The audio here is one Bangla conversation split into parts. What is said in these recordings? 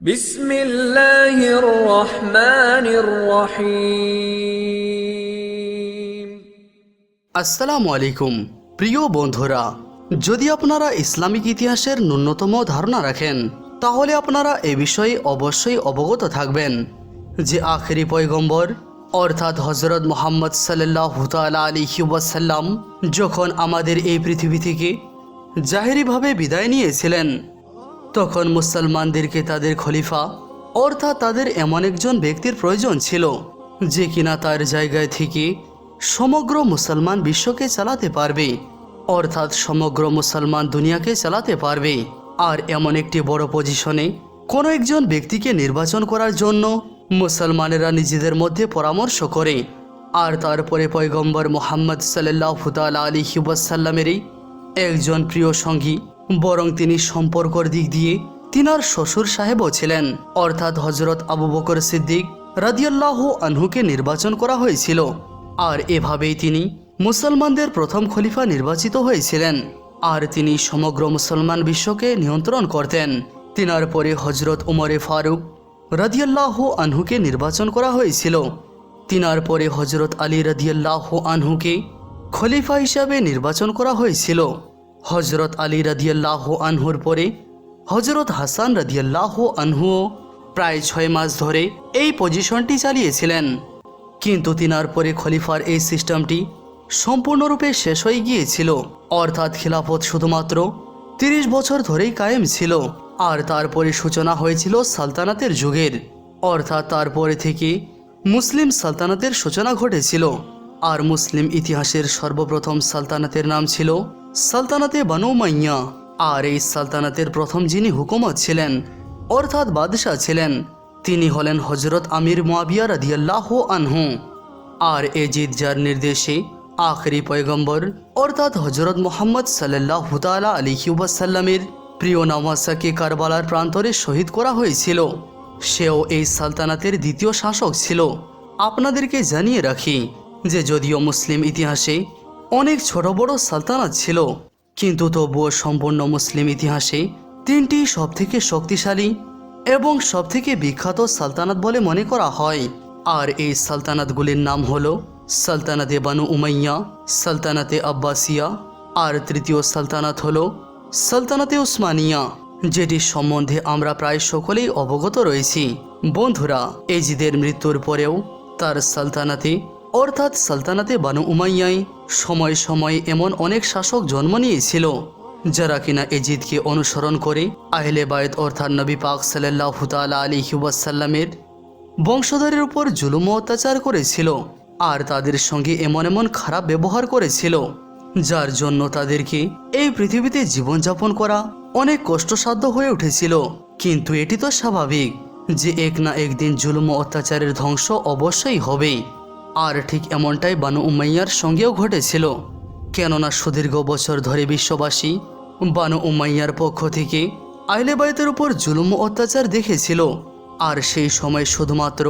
বিসমিল্লাহির আসসালামু আলাইকুম প্রিয় বন্ধুরা। যদি আপনারা ইসলামিক ইতিহাসের ন্যূনতম ধারণা রাখেন, তাহলে আপনারা এ বিষয়ে অবশ্যই অবগত থাকবেন যে আখেরি পয়গম্বর, অর্থাৎ হজরত মোহাম্মদ সাল্লাহ আলী সাল্লাম যখন আমাদের এই পৃথিবী থেকে জাহেরিভাবে বিদায় নিয়েছিলেন তখন মুসলমানদেরকে তাদের খলিফা, অর্থাৎ তাদের এমন একজন ব্যক্তির প্রয়োজন ছিল, যে কিনা তার জায়গায় থেকে সমগ্র মুসলমান বিশ্বকে চালাতে পারবে, অর্থাৎ সমগ্র মুসলমান দুনিয়াকে চালাতে পারবে। আর এমন একটি বড় পজিশনে কোনো একজন ব্যক্তিকে নির্বাচন করার জন্য মুসলমানেরা নিজেদের মধ্যে পরামর্শ করে, আর তারপরে পয়গম্বর মোহাম্মদ সাল্লাহ ফুতাল আলী ওয়াসাল্লামেরই একজন প্রিয় সঙ্গী বরং তিনি সম্পর্কর দিক দিয়ে তিনার শ্বশুর সাহেবও ছিলেন। অর্থাৎ হজরত আবু বকর সিদ্দিক রাদিয়াল্লাহু আনহুকে নির্বাচন করা হয়েছিল। আর এভাবেই তিনি মুসলমানদের প্রথম খলিফা নির্বাচিত হয়েছিলেন। আর তিনি সমগ্র মুসলমান বিশ্বকে নিয়ন্ত্রণ করতেন। তিনার পরে হজরত উমরে ফারুক রাদিয়াল্লাহু আনহুকে নির্বাচন করা হয়েছিল। তিনার পরে হজরত আলী রাদিয়াল্লাহু আনহুকে খলিফা হিসাবে নির্বাচন করা হয়েছিল। হজরত আলী রাদিয়াল্লাহ আনহুর পরে হজরত হাসান রাদিয়াল্লাহ আনহুও প্রায় ছয় মাস ধরে এই পজিশনটি চালিয়েছিলেন। কিন্তু তিনার পরে খলিফার এই সিস্টেমটি সম্পূর্ণরূপে শেষ হয়ে গিয়েছিল। অর্থাৎ খিলাফত শুধুমাত্র তিরিশ বছর ধরেই কায়েম ছিল। আর তারপরে সূচনা হয়েছিল সালতানাতের যুগের। অর্থাৎ তারপরে থেকে মুসলিম সালতানাতের সূচনা ঘটেছিল। আর মুসলিম ইতিহাসের সর্বপ্রথম সালতানাতের নাম ছিল সালতানাতে বানু মাইয়া। আর এই সালতানাতের প্রথম যিনি হুকুমত ছিলেন, অর্থাৎ বাদশাহ ছিলেন, তিনি হলেন হজরত আমির মোয়াবিয়া রাদিয়াল্লাহ আনহু। আর এজিদ যার নির্দেশে আখরি পয়গম্বর, অর্থাৎ হজরত মোহাম্মদ সাল্লাহ তালা আলিহি ওয়াসাল্লামের প্রিয় নামাসাকে কারবালার প্রান্তরে শহীদ করা হয়েছিল। সেও এই সালতানাতের দ্বিতীয় শাসক ছিল। আপনাদেরকে জানিয়ে রাখি যে যদিও মুসলিম ইতিহাসে অনেক ছোট বড় সালতানাত ছিল। কিন্তু তবুও সম্পূর্ণ মুসলিম ইতিহাসে তিনটি সবথেকে শক্তিশালী এবং সবথেকে বিখ্যাত সালতানাত বলে মনে করা হয়। আর এই সালতানাতগুলির নাম হল সালতানাতে বানু উমাইয়া, সালতানাতে আব্বাসিয়া, আর তৃতীয় সালতানাত হল সালতানাতে উসমানিয়া যেটির সম্বন্ধে আমরা প্রায় সকলেই অবগত রয়েছি। বন্ধুরা, এজিদের মৃত্যুর পরেও তার সালতানাতে অর্থাৎ সালতানাতে বানু উমাইয়ায় সময় সময় এমন অনেক শাসক জন্ম নিয়েছিল, যারা কিনা এজিদকে অনুসরণ করে আহলে বায়ত অর্থাৎ নবী পাক সাল্লাহ তালা আলী ওয়াসাল্লামের বংশধরের উপর জুলুম অত্যাচার করেছিল আর তাদের সঙ্গে এমন এমন খারাপ ব্যবহার করেছিল, যার জন্য তাদেরকে এই পৃথিবীতে জীবনযাপন করা অনেক কষ্টসাধ্য হয়ে উঠেছিল। কিন্তু এটি তো স্বাভাবিক যে এক না একদিন জুলুম অত্যাচারের ধ্বংস অবশ্যই হবে আর ঠিক এমনটাই বানু উমাইয়ার সঙ্গেও ঘটেছিল। কেননা সুদীর্ঘ বছর ধরে বিশ্ববাসী বানু উমাইয়ার পক্ষ থেকে আইলেবায়তের উপর জুলুম অত্যাচার দেখেছিল। আর সেই সময় শুধুমাত্র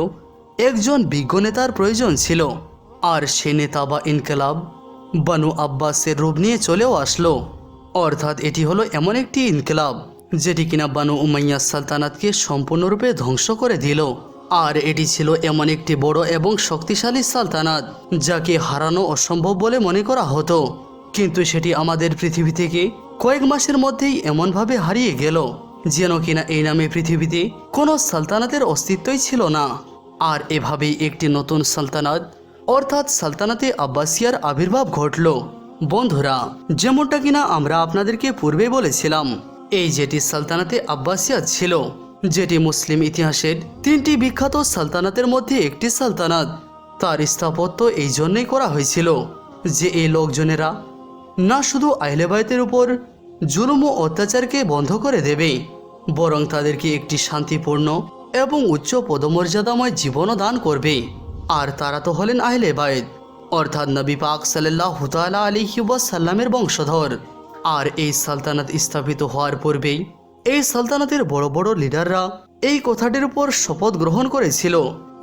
একজন বিজ্ঞ নেতার প্রয়োজন ছিল। আর সে নেতা বা ইনকেলাব বানু আব্বাসের রূপ নিয়ে চলেও আসলো। অর্থাৎ এটি হলো এমন একটি ইনকেলাব, যেটি কিনা বানু উমাইয়া সালতানাতকে সম্পূর্ণরূপে ধ্বংস করে দিল। আর এটি ছিল এমন একটি বড় এবং শক্তিশালী সালতানাত, যাকে হারানো অসম্ভব বলে মনে করা হতো। কিন্তু সেটি আমাদের পৃথিবী থেকে কয়েক মাসের মধ্যেই এমনভাবে হারিয়ে গেল, যেন কিনা এই নামে পৃথিবীতে কোনো সালতানাতের অস্তিত্বই ছিল না। আর এভাবেই একটি নতুন সালতানাত, অর্থাৎ সালতানাতে আব্বাসিয়ার আবির্ভাব ঘটল। বন্ধুরা, যেমনটা কিনা আমরা আপনাদেরকে পূর্বে বলেছিলাম, এই যেটি সালতানাতে আব্বাসিয়া ছিল যেটি মুসলিম ইতিহাসের তিনটি বিখ্যাত সালতানাতের মধ্যে একটি সালতানাত। তার স্থাপত্য এই জন্যই করা হয়েছিল যে এই লোকজনেরা না শুধু আহলেবায়তের উপর জুলুম ও অত্যাচারকে বন্ধ করে দেবে, বরং তাদেরকে একটি শান্তিপূর্ণ এবং উচ্চ পদমর্যাদাময় জীবনও দান করবে। আর তারা তো হলেন আহলে অর্থাৎ নবী পাক সাল্লাহ হুতালা আলী সাল্লামের বংশধর। আর এই সালতানাত স্থাপিত হওয়ার পূর্বেই এই সালতানাতের বড় বড় লিডাররা এই কথাটির উপর শপথ গ্রহণ করেছিল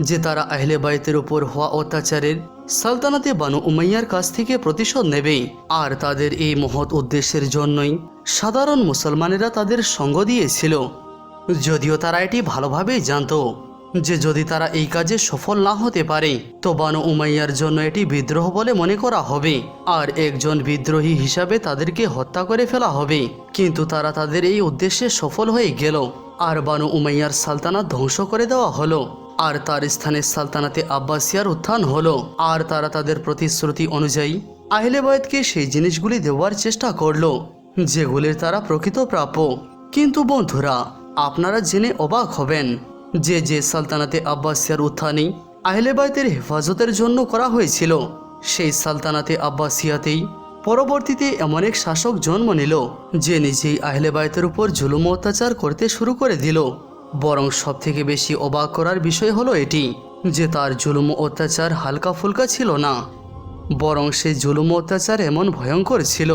যে তারা আহলে বায়তের উপর হওয়া অত্যাচারের সালতানাতে বানু উমাইয়ার কাছ থেকে প্রতিশোধ নেবে। আর তাদের এই মহৎ উদ্দেশ্যের জন্যই সাধারণ মুসলমানেরা তাদের সঙ্গ দিয়েছিল। যদিও তারা এটি ভালোভাবেই জানত যে যদি তারা এই কাজে সফল না হতে পারে, তো বানু উমাইয়ার জন্য এটি বিদ্রোহ বলে মনে করা হবে। আর একজন বিদ্রোহী হিসাবে তাদেরকে হত্যা করে ফেলা হবে। কিন্তু তারা তাদের এই উদ্দেশ্যে সফল হয়ে গেল। আর বানু উমাইয়ার সালতানাত ধ্বংস করে দেওয়া হলো। আর তার স্থানে সালতানাতে আব্বাসিয়ার উত্থান হলো। আর তারা তাদের প্রতিশ্রুতি অনুযায়ী আহলে বয়তকে সেই জিনিসগুলি দেওয়ার চেষ্টা করল, যেগুলির তারা প্রকৃত প্রাপ্য। কিন্তু বন্ধুরা, আপনারা জেনে অবাক হবেন যে যে সালতানাতে আব্বাসিয়ার উত্থানই আহলেবায়তের হেফাজতের জন্য করা হয়েছিল, সেই সালতানাতে আব্বাসিয়াতেই পরবর্তীতে এমন এক শাসক জন্ম নিল, যে নিজেই আহলে বাইতের উপর জুলুম অত্যাচার করতে শুরু করে দিল। বরং সব থেকে বেশি অবাক করার বিষয় হলো এটি, যে তার জুলুম অত্যাচার হালকা ফুলকা ছিল না। বরং সে জুলুম অত্যাচার এমন ভয়ঙ্কর ছিল,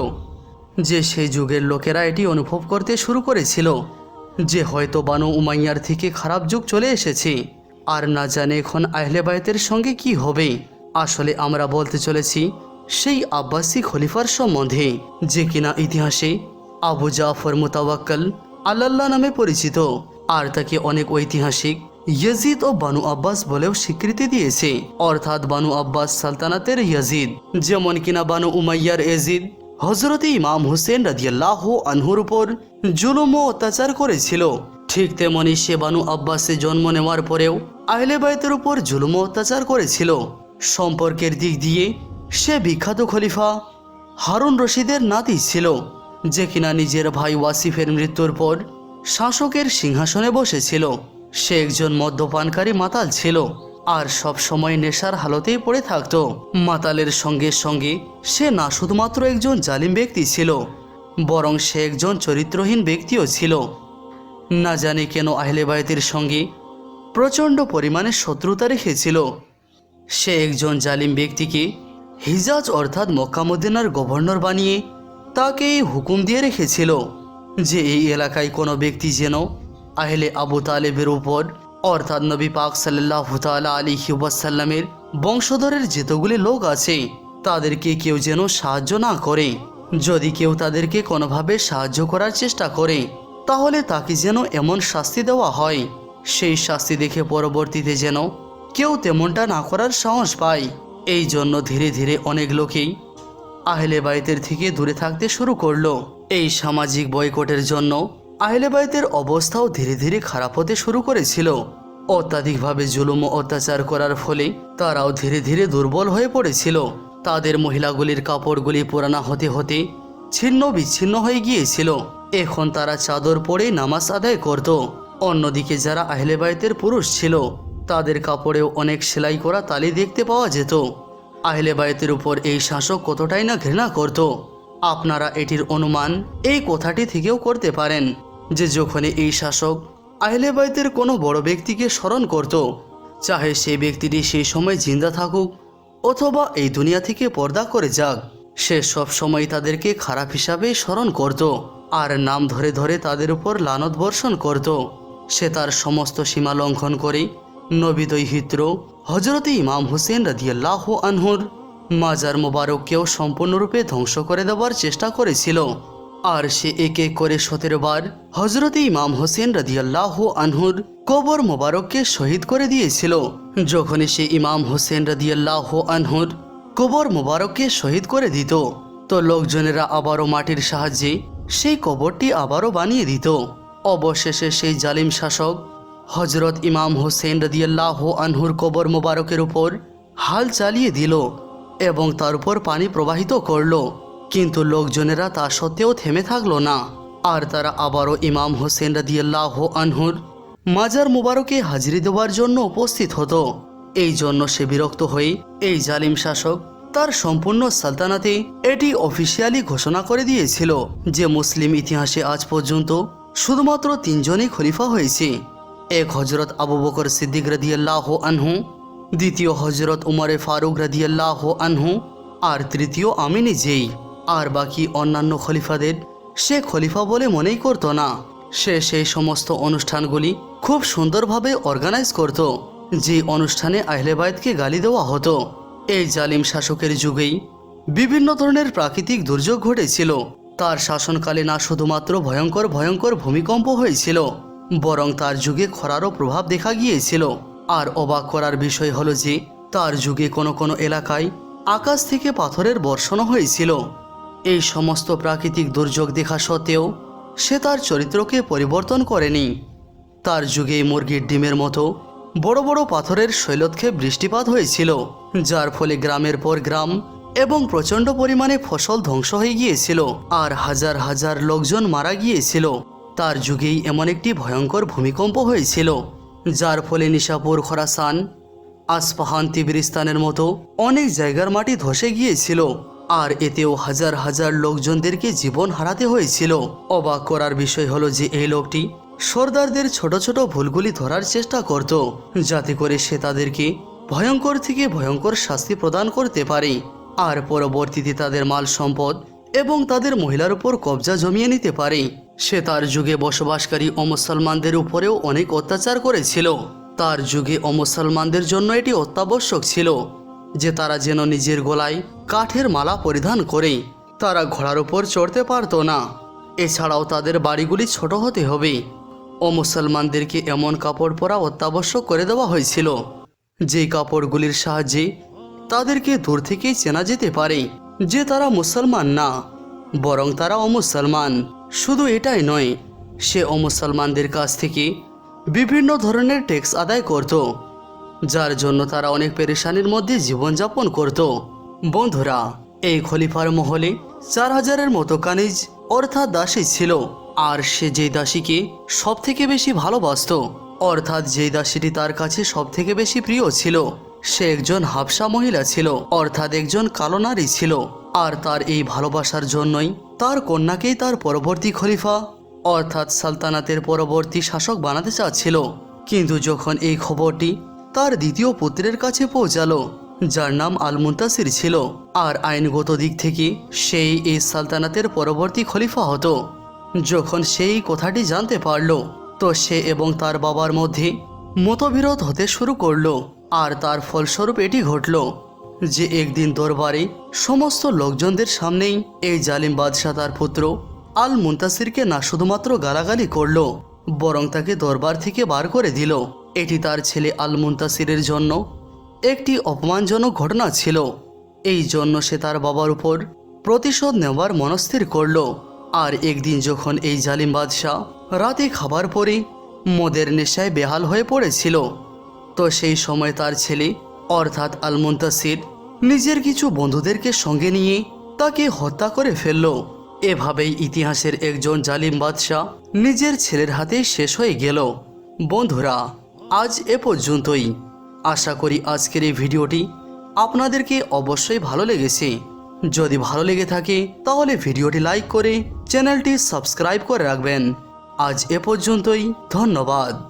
যে সেই যুগের লোকেরা এটি অনুভব করতে শুরু করেছিল, যে হয়তো বানু উমাইয়ার থেকে খারাপ যুগ চলে এসেছে। আর না জানে এখন আহলে বায়তের সঙ্গে কি হবে। আসলে আমরা বলতে চলেছি সেই আব্বাসী খলিফার সম্বন্ধে, যে কিনা ইতিহাসে আবু জাফর মুতাওয়াক্কাল আল্লাহ নামে পরিচিত, আর তাকে অনেক ঐতিহাসিক ইয়াজিদ ও বানু আব্বাস বলেও স্বীকৃতি দিয়েছে। অর্থাৎ বানু আব্বাস সালতানাতের ইয়াজিদ, যেমন কিনা বানু উমাইয়ার এজিদ হজরত ইমাম হুসেন রাদিয়াল্লাহ আনহুর উপর জুলুম ও অত্যাচার করেছিল। ঠিক তেমনি সে বানু আব্বাসে জন্ম নেওয়ার পরেও আহলে বাইতের উপর জুলুম অত্যাচার করেছিল। সম্পর্কের দিক দিয়ে সে বিখ্যাত খলিফা হারুন রশিদের নাতি ছিল, যে কিনা নিজের ভাই ওয়াসিফের মৃত্যুর পর শাসকের সিংহাসনে বসেছিল। সে একজন মদ্যপানকারী মাতাল ছিল আর সব সময় নেশার হালতেই পড়ে থাকত। মাতালের সঙ্গে সঙ্গে সে না শুধুমাত্র একজন জালিম ব্যক্তি ছিল, বরং সে একজন চরিত্রহীন ব্যক্তিও ছিল। না জানি কেন আহলে বায়তের সঙ্গে প্রচণ্ড পরিমাণে শত্রুতা রেখেছিল। সে একজন জালিম ব্যক্তিকে হিজাজ অর্থাৎ মক্কামুদ্দিনার গভর্নর বানিয়ে তাকে এই হুকুম দিয়ে রেখেছিল যে এই এলাকায় কোনো ব্যক্তি যেন আহলে আবু তালেবের উপর, অর্থাৎ নবী পাক সাল্লাহ তালা আলী ওয়াসাল্লামের বংশধরের যেতগুলি লোক আছে, তাদেরকে কেউ যেন সাহায্য না করে। যদি কেউ তাদেরকে কোনোভাবে সাহায্য করার চেষ্টা করে, তাহলে তাকে যেন এমন শাস্তি দেওয়া হয়। সেই শাস্তি দেখে পরবর্তীতে যেন কেউ তেমনটা না করার সাহস পায়। এই জন্য ধীরে ধীরে অনেক লোকেই আহলে বাইতের থেকে দূরে থাকতে শুরু করল। এই সামাজিক বয়কটের জন্য আহলে বাইতের অবস্থাও ধীরে ধীরে খারাপ হতে শুরু করেছিল। অত্যাধিকভাবে জুলুম অত্যাচার করার ফলে তারাও ধীরে ধীরে দুর্বল হয়ে পড়েছিল। তাদের মহিলাগুলির কাপড়গুলি পুরানা হতে হতে ছিন্ন বিচ্ছিন্ন হয়ে গিয়েছিল। এখন তারা চাদর পরে নামাজ আদায় করত। অন্যদিকে যারা আহলে বাইতের পুরুষ ছিল তাদের কাপড়েও অনেক সেলাই করা তালি দেখতে পাওয়া যেত। আহলে বায়তের উপর এই শাসক কতটাই না ঘৃণা করত। আপনারা এটির অনুমান এই কথাটি থেকেও করতে পারেন যে যখনই এই শাসক আহলে বায়তের কোনো বড় ব্যক্তিকে স্মরণ করত, চাহে সেই ব্যক্তিটি সেই সময় জিন্দা থাকুক অথবা এই দুনিয়া থেকে পর্দা করে যাক। সে সব সময় তাদেরকে খারাপ হিসাবে স্মরণ করত আর নাম ধরে ধরে তাদের উপর লানত বর্ষণ করত। সে তার সমস্ত সীমা লঙ্ঘন করে নবী দৈহিত্র হজরতে ইমাম হুসেন রাদিয়াল্লাহ আনহুর মাজার মোবারককেও সম্পূর্ণরূপে ধ্বংস করে দেওয়ার চেষ্টা করেছিল। আর সে এক করে সতেরো বার হজরতে ইমাম হোসেন রাদিয়াল্লাহ আনহুর কবর মোবারককে শহীদ করে দিয়েছিল। যখনই সে ইমাম হোসেন রাদিয়াল্লাহ আনহুর কবর মোবারককে শহীদ করে দিত, তো লোকজনেরা আবারও মাটির সাহায্যে সেই কবরটি আবারও বানিয়ে দিত। অবশেষে সেই জালিম শাসক হজরত ইমাম হোসেন রদিয়াল্লাহ আনহুর কবর মোবারকের উপর হাল চালিয়ে দিল এবং তার উপর পানি প্রবাহিত করল। কিন্তু লোকজনেরা তা সত্ত্বেও থেমে থাকল না। আর তারা আবারও ইমাম হোসেন রদিয়াল্লাহ আনহুর মাজার মুবারকে হাজিরি দেওয়ার জন্য উপস্থিত হতো। এই জন্য সে বিরক্ত হয়ে এই জালিম শাসক তার সম্পূর্ণ সালতানাতে এটি অফিসিয়ালি ঘোষণা করে দিয়েছিল যে মুসলিম ইতিহাসে আজ পর্যন্ত শুধুমাত্র তিনজনই খলিফা হয়েছে। এক হজরত আবু বকর সিদ্দিক রদিয়াল্লাহ আনহু, দ্বিতীয় হজরত উমরে ফারুক রদিয়াল্লাহ আনহু, আর তৃতীয় আমি নিজেই। আর বাকি অন্যান্য খলিফাদের সে খলিফা বলে মনেই করতো না। সে সেই সমস্ত অনুষ্ঠানগুলি খুব সুন্দরভাবে অর্গানাইজ করত, যে অনুষ্ঠানে আহলেবায়দকে গালি দেওয়া হতো। এই জালিম শাসকের যুগেই বিভিন্ন ধরনের প্রাকৃতিক দুর্যোগ ঘটেছিল। তার শাসনকালে না শুধুমাত্র ভয়ঙ্কর ভয়ঙ্কর ভূমিকম্প হয়েছিল বরং তার যুগে খরারও প্রভাব দেখা গিয়েছিল। আর অবাক করার বিষয় হলো যে, তার যুগে কোনো কোনো এলাকায় আকাশ থেকে পাথরের বর্ষণও হয়েছিল। এই সমস্ত প্রাকৃতিক দুর্যোগ দেখা সত্ত্বেও সে তার চরিত্রকে পরিবর্তন করেনি। তার যুগে মুরগির ডিমের মতো বড় বড় পাথরের শৈলক্ষে বৃষ্টিপাত হয়েছিল, যার ফলে গ্রামের পর গ্রাম এবং প্রচণ্ড পরিমাণে ফসল ধ্বংস হয়ে গিয়েছিল, আর হাজার হাজার লোকজন মারা গিয়েছিল। তার যুগেই এমন একটি ভয়ঙ্কর ভূমিকম্প হয়েছিল, যার ফলে নিশাপুর, খরাসান, আসপাহান, তিবিরিস্তানের মতো অনেক জায়গার মাটি ধসে গিয়েছিল, আর এতেও হাজার হাজার লোকজনদেরকে জীবন হারাতে হয়েছিল। অবাক করার বিষয় হলো যে এই লোকটি সর্দারদের ছোট ছোট ভুলগুলি ধরার চেষ্টা করত, যাতে করে সে তাদেরকে ভয়ঙ্কর থেকে ভয়ঙ্কর শাস্তি প্রদান করতে পারে, আর পরবর্তীতে তাদের মাল সম্পদ এবং তাদের মহিলার উপর কবজা জমিয়ে নিতে পারে। সে তার যুগে বসবাসকারী অমুসলমানদের উপরেও অনেক অত্যাচার করেছিল। তার যুগে অমুসলমানদের জন্য এটি অত্যাবশ্যক ছিল যে তারা যেন নিজের গলায় কাঠের মালা পরিধান করে। তারা ঘোড়ার উপর চড়তে পারতো না। এছাড়াও তাদের বাড়িগুলি ছোট হতে হবে। ও মুসলমানদেরকে এমন কাপড় পরা অত্যাবশ্যক করে দেওয়া হয়েছিল যেই কাপড়গুলির সাহায্যে তাদেরকে দূর থেকেই চেনা যেতে পারে যে তারা মুসলমান না, বরং তারা অমুসলমান শুধু এটাই নয়, সে অমুসলমানদের কাছ থেকে বিভিন্ন ধরনের ট্যাক্স আদায় করত, যার জন্য তারা অনেক পেরেশানির মধ্যে জীবনযাপন করত। বন্ধুরা, এই খলিফার মহলে চার হাজারের মতো কানিজ অর্থাৎ দাসী ছিল, আর সে যেই দাসীকে সব থেকে বেশি ভালোবাসত, অর্থাৎ যেই দাসীটি তার কাছে সব থেকে বেশি প্রিয় ছিল, সে একজন হাবসা মহিলা ছিল, অর্থাৎ একজন কালো নারী ছিল, আর তার এই ভালোবাসার জন্যই তার কন্যাকেই তার পরবর্তী খলিফা, অর্থাৎ সালতানাতের পরবর্তী শাসক বানাতে চাচ্ছিল। কিন্তু যখন এই খবরটি তার দ্বিতীয় পুত্রের কাছে পৌঁছালো, যার নাম আল মুন্তাসির ছিল, আর আইনগত দিক থেকে সেই এই সালতানাতের পরবর্তী খলিফা হতো। যখন সেই কথাটি জানতে পারল, তো সে এবং তার বাবার মধ্যে মতবিরোধ হতে শুরু করল, আর তার ফলস্বরূপ এটি ঘটল। যে একদিন দরবারে সমস্ত লোকজনদের সামনেই এই জালিম বাদশাহ তার পুত্র আল মুন্তাসিরকে না শুধুমাত্র গালাগালি করল, বরং তাকে দরবার থেকে বার করে দিল। এটি তার ছেলে আল মুন্তাসিরের জন্য একটি অপমানজনক ঘটনা ছিল। এই জন্য সে তার বাবার উপর প্রতিশোধ নেওয়ার মনস্থির করল। আর একদিন যখন এই জালিম বাদশাহ রাতে খাবার পরে মদের নেশায় বেহাল হয়ে পড়েছিল, তো সেই সময় তার ছেলে অর্থাৎ আল মুন্তাসির নিজের কিছু বন্ধুদেরকে সঙ্গে নিয়ে তাকে হত্যা করে ফেলল। এভাবেই ইতিহাসের একজন জালিম বাদশাহ নিজের ছেলের হাতে শেষ হয়ে গেল। বন্ধুরা, আজ এ পর্যন্তই। আশা করি আজকের এই ভিডিওটি আপনাদেরকে অবশ্যই ভালো লেগেছে। যদি ভালো লেগে থাকে, তাহলে ভিডিওটি লাইক করে চ্যানেলটি সাবস্ক্রাইব করে রাখবেন। আজ এ পর্যন্তই, ধন্যবাদ।